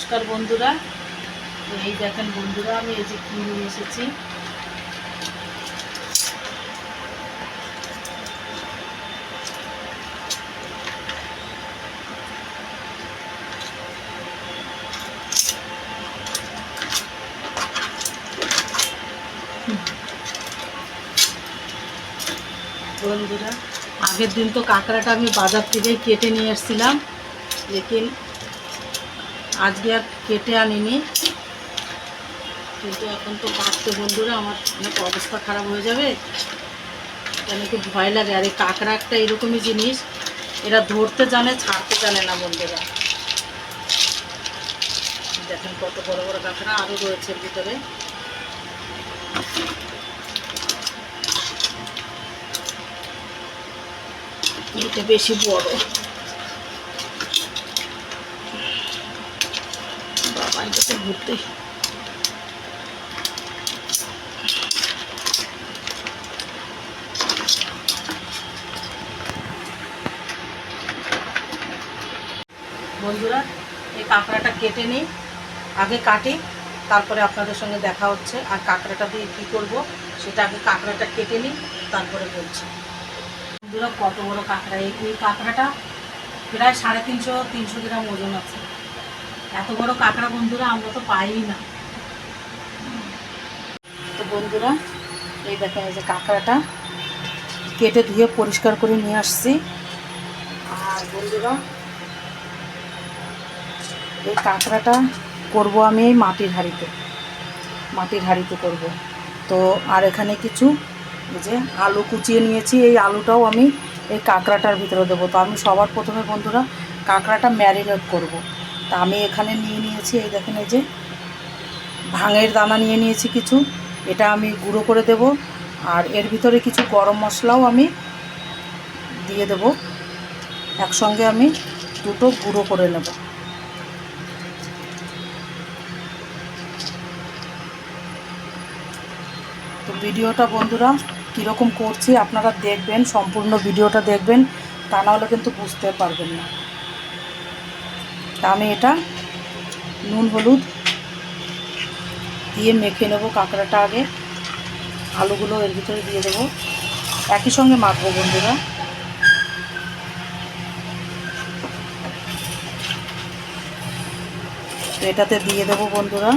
নমস্কার বন্ধুরা। তো এই দেখেন বন্ধুরা, আমি এই যে কি নিয়ে এসেছি। বন্ধুরা, আগের দিন তো কাঁকড়াটা আমি বাজার থেকেই কেটে নিয়ে এসেছিলাম লেকিন আজকে আর কেটে আনিনি। কিন্তু এখন তো কাটতে বন্ধুরা, আমার অনেক অবস্থা খারাপ হয়ে যাবে। কেন একটু ভয় লাগে? আর এই কাঁকড়া একটা এরকমই জিনিস, এরা ধরতে জানে, ছাড়তে জানে না বন্ধুরা। দেখেন কত বড় বড় কাঁকড়া আরও রয়েছে ভিতরে। এটা বেশি বড়। বাবা এটা তো ঘুরতে বন্ধুরা, এই কাঁকড়াটা কেটে নিই, আগে কাটি, তারপরে আপনাদের সঙ্গে দেখা হচ্ছে আর কাঁকড়াটা দিয়ে কী করব, সেটা আগে কাঁকড়াটা কেটে নিই, তারপরে বলছি। বন্ধুরা, কত বড় কাঁকড়া? এই কাঁকড়াটা প্রায় সাড়ে তিনশো তিনশো গ্রাম ওজন আছে। এত বড় কাঁকড়া বন্ধুরা আমরা তো পাই না। তো বন্ধুরা, এই দেখেন এই যে কাঁকড়াটা কেটে ধুয়ে পরিষ্কার করে নিয়ে আসছি। আর বন্ধুরা, এই কাঁকড়াটা করব আমি এই মাটির হাঁড়িতে। মাটির হাঁড়িতে করব। তো আর এখানে কিছু যে আলু কুচিয়ে নিয়েছি, এই আলুটাও আমি এই কাঁকড়াটার ভিতরে দেবো। তো আমি সবার প্রথমে বন্ধুরা, কাঁকড়াটা ম্যারিনেট করব। তা আমি এখানে নিয়ে নিয়েছি, এই দেখেন এই যে। ভাঙের দানা নিয়ে নিয়েছি কিছু, এটা আমি গুঁড়ো করে দেব। আর এর ভিতরে কিছু গরম মশলাও আমি দিয়ে দেব। একসঙ্গে আমি দুটো গুঁড়ো করে নেব। তো ভিডিওটা বন্ধুরা কীরকম করছি আপনারা দেখবেন, সম্পূর্ণ ভিডিওটা দেখবেন, তা নাহলে কিন্তু বুঝতে পারবেন না। তা আমি এটা, নুন, হলুদ দিয়ে মেখে নেব কাঁকড়াটা আগে। আলুগুলো এর ভিতরে দিয়ে দেবো। একই সঙ্গে মাখবো বন্ধুরা। এটাতে দিয়ে দেবো বন্ধুরা।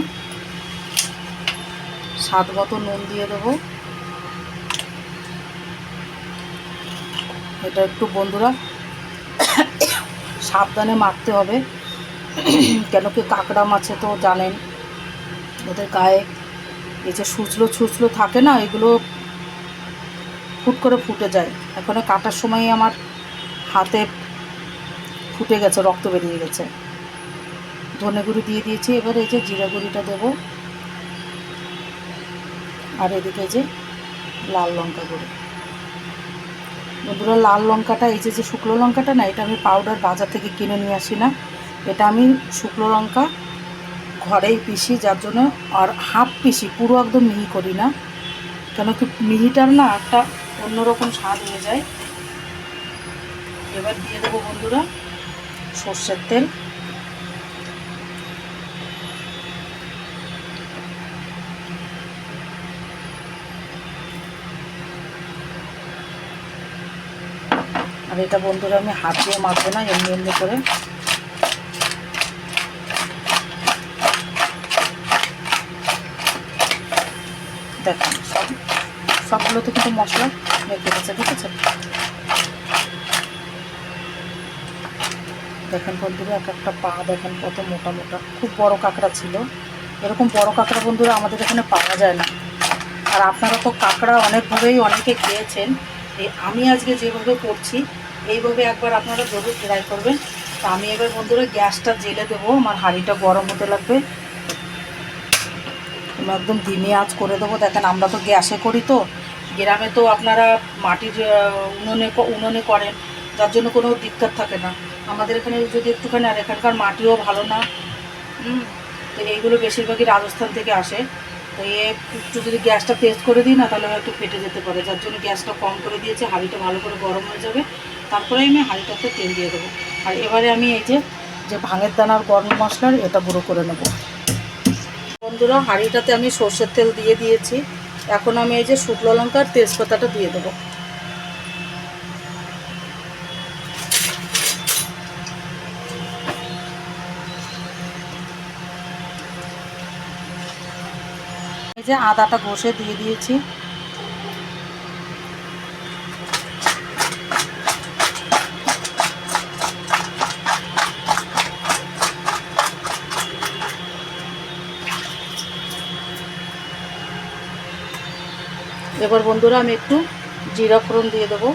স্বাদ মতো নুন দিয়ে দেবো। এটা একটু বন্ধুরা সাবধানে মাখতে হবে। কেন কি কাঁকড়া মাছে তো জানেন। ওদের গায়ে এই যে সুচলো ছুচলো থাকে না, এগুলো ফুট করে ফুটে যায়। এখন কাটার সময় আমার হাতে ফুটে গেছে, রক্ত বেরিয়ে গেছে। ধনে গুঁড়ি দিয়ে দিয়েছি, এবার এই যে জিরা গুঁড়িটা দেবো। আর এদিকে যে লাল লঙ্কা গুঁড়ো। বন্ধুরা, লাল লঙ্কাটা, এই যে যে শুকনো লঙ্কাটা না, এটা আমি পাউডার বাজার থেকে কিনে নিয়ে আসি না। এটা আমি শুকনো লঙ্কা ঘরেই পিসি যার জন্য আর হাফ পিসি পুরো একদম মিহি করি না। কেন কি মিহিটার না একটা অন্যরকম স্বাদ হয়ে যায়। এবার দিয়ে দেবো বন্ধুরা সর্ষের তেল। আর এটা বন্ধুরা আমি হাত দিয়ে মাখবো না, এমনি এমনি করে। দেখেন সব, সবগুলোতে কিন্তু মশলা মেখে গেছে ঠিক আছে? দেখেন বন্ধুরা, এক একটা পা দেখেন কত মোটা মোটা, খুব বড় কাঁকড়া ছিল। এরকম বড় কাঁকড়া বন্ধুরা আমাদের এখানে পাওয়া যায় না। আর আপনারা তো কাঁকড়া অনেকভাবেই অনেকে খেয়েছেন, এই আমি আজকে যেভাবে করছি, এইভাবে একবার আপনারা জরুর ট্রাই করবেন। তো আমি এবার বন্ধুরা গ্যাসটা জেলে দেবো, আমার হাঁড়িটা গরম হতে লাগবে। একদম ধিমে আঁচ করে দেবো। দেখেন, আমরা তো গ্যাসে করি তো। গ্রামে তো আপনারা মাটির উনুনে উনুনে করেন। যার জন্য কোনো দিক্কত থাকে না। আমাদের এখানে যদি একটুখানি, আর এখানকার মাটিও ভালো না তো এইগুলো বেশিরভাগই রাজস্থান থেকে আসে। তো এ একটু যদি গ্যাসটা তেজ করে দিই না, তাহলে একটু ফেটে যেতে পারে। যার জন্য গ্যাসটা কম করে দিয়েছে, হাঁড়িটা ভালো করে গরম হয়ে যাবে। তারপরে আমি হাঁড়িটাতে তেল দিয়ে দেবো। আর এবারে আমি এই যে যে ভাঙের দানার গরম মশলার, এটা গুঁড়ো করে নেব। বন্ধুরা, হাঁড়িটাতে আমি সর্ষের তেল দিয়ে দিয়েছি। এখন আমি এই যে শুকনো লঙ্কার তেজপাতাটা দিয়ে দেবো। এই যে আদাটা ঘষে দিয়ে দিয়েছি। এবার বন্ধুরা আমি একটু জিরা ফোড়ন দিয়ে দেবো।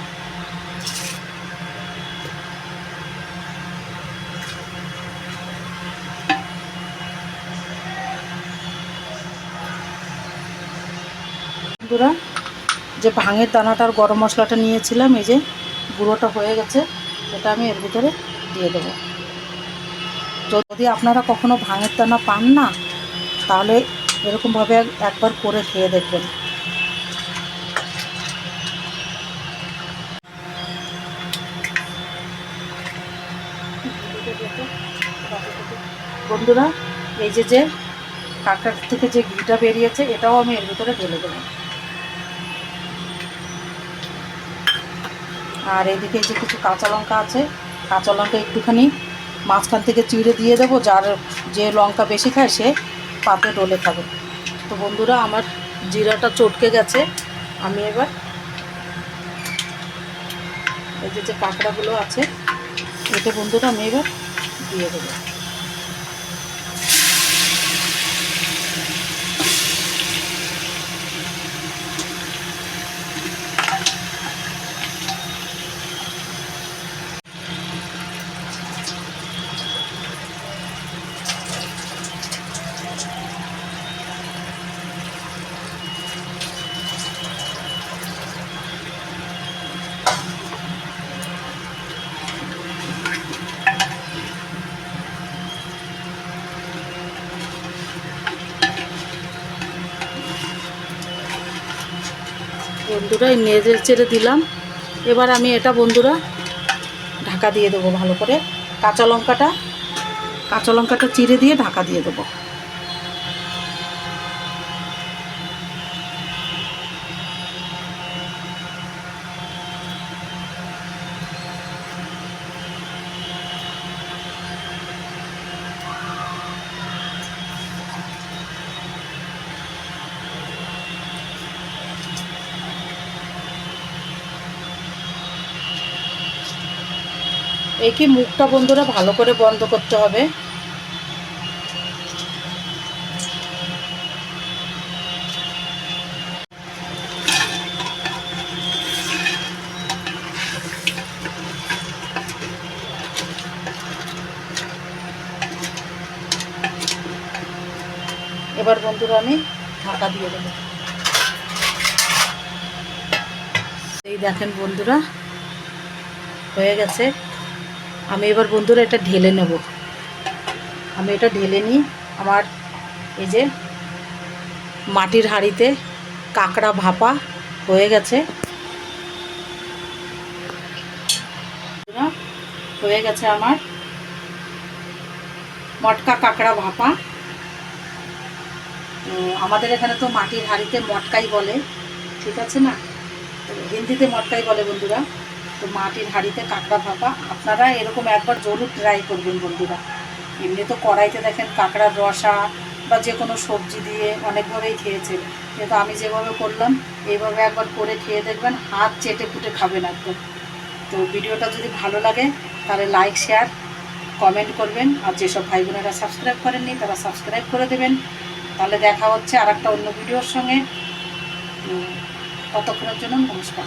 বন্ধুরা, যে ভাঙের দানাটার গরম মশলাটা নিয়েছিলাম, এই যে গুঁড়োটা হয়ে গেছে এটা আমি এর ভিতরে দিয়ে দেবো। যদি আপনারা কখনো ভাঙের দানা পান না, তাহলে এরকমভাবে একবার করে খেয়ে দেখবেন। বন্ধুরা, এই যে যে কাঁকড়ার থেকে যে ঘিটা বেরিয়েছে, এটাও আমি এর ভিতরে ঢেলে দেবো। আর এদিকে যে কিছু কাঁচা লঙ্কা আছে, কাঁচা লঙ্কা একটুখানি মাঝখান থেকে চিড়ে দিয়ে দেবো, যার যে লঙ্কা বেশি খায়, সে পাতে ডলে খাবে। তো বন্ধুরা, আমার জিরাটা চটকে গেছে। আমি এবার এই যে যে কাঁকড়াগুলো আছে এটা বন্ধুরা আমি এবার দিয়ে দেবো বন্ধুরা এই নেড়ে চেড়ে দিলাম। এবার আমি এটা বন্ধুরা ঢাকা দিয়ে দেবো ভালো করে। কাঁচা লঙ্কাটা কাঁচা লঙ্কাটা চিড়ে দিয়ে ঢাকা দিয়ে দেবো। এই কি মুখটা বন্ধুরা ভালো করে বন্ধ করতে হবে। এবার বন্ধুরা আমি ঢাকা দিয়ে দেবো। এই দেখেন বন্ধুরা, হয়ে গেছে। আমি এবার বন্ধুরা এটা ঢেলে নেব। আমি এটা ঢেলে নিই আমার এই যে মাটির হাঁড়িতে কাঁকড়া ভাপা হয়ে গেছে। হয়ে গেছে আমার মটকা কাঁকড়া ভাপা। আমাদের এখানে তো মাটির হাঁড়িতে মটকাই বলে, ঠিক আছে না? হিন্দিতে মটকাই বলে বন্ধুরা। তো মাটির হাঁড়িতে কাঁকড়া ভাপা। আপনারা এরকম একবার জরুর ট্রাই করবেন বন্ধুরা। এমনি তো কড়াইতে দেখেন কাঁকড়ার রসা বা যে কোনো সবজি দিয়ে অনেকভাবেই খেয়েছেন। কিন্তু আমি যেভাবে করলাম, এইভাবে একবার করে খেয়ে দেখবেন হাত চেটে ফুটে খাবেন একদম। তো ভিডিওটা যদি ভালো লাগে, তাহলে লাইক শেয়ার কমেন্ট করবেন। আর যেসব ভাই বোনেরা সাবস্ক্রাইব করেননি, তারা সাবস্ক্রাইব করে দেবেন। তাহলে দেখা হচ্ছে আর একটা অন্য ভিডিওর সঙ্গে। ততক্ষণের জন্য নমস্কার।